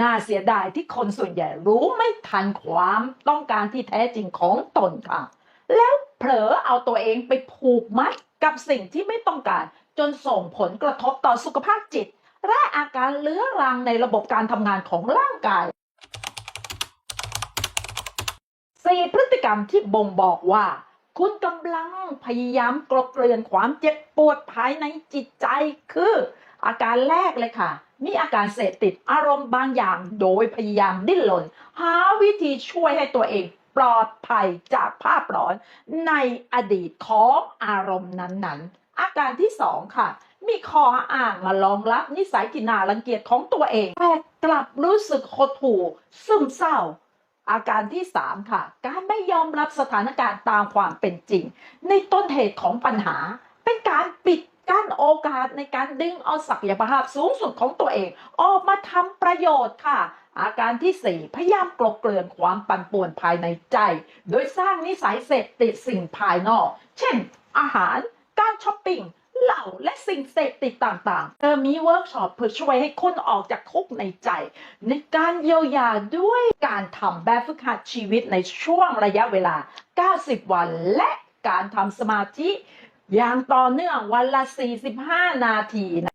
น่าเสียดายที่คนส่วนใหญ่รู้ไม่ทันความต้องการที่แท้จริงของตนค่ะ แล้วเผลอเอาตัวเองไปผูกมัดกับสิ่งที่ไม่ต้องการ จนส่งผลกระทบต่อสุขภาพจิต และอาการเลื้อรังในระบบการทำงานของร่างกายสี่พฤติกรรมที่บ่งบอกว่า คุณกำลังพยายามกลบเกลื่อนความเจ็บปวดภายในจิตใจคือ อาการแรกเลยค่ะ มีอาการเสพติดอารมณ์บางอย่างโดยพยายามดิ้นรนหาวิธีช่วยให้ตัวเองปลอดภัยจากภาพร้อนในอดีตของอารมณ์นั้นๆ อาการที่สองค่ะ มีข้ออ้างมารองรับนิสัยที่นารังเกียจของตัวเองแต่กลับรู้สึกหดหู่ซึมเศร้าอาการที่ 3 ค่ะ การไม่ยอมรับสถานการณ์ตามความเป็นจริง ในต้นเหตุของปัญหา กั้นโอกาสในการดึงเอาศักยภาพสูงสุดของตัวเอง ออกมาทำประโยชน์ค่ะ อาการที่ 4 พยายามกลบเกลื่อนความปั่นป่วนภายในใจ โดยสร้างนิสัยเสพติดสิ่งภายนอก เช่น อาหาร การช้อปปิ้งเหล้าและสิ่งเสพติดต่างๆเธอมีเวิร์กช็อปเพื่อช่วยให้คุณออกจากคุกในใจ ในการเยียวยาด้วยการทำแบบฝึกหัดชีวิตในช่วงระยะเวลา 90 วันและการทำสมาธิ อย่างต่อเนื่องวันละ 45 นาทีนะ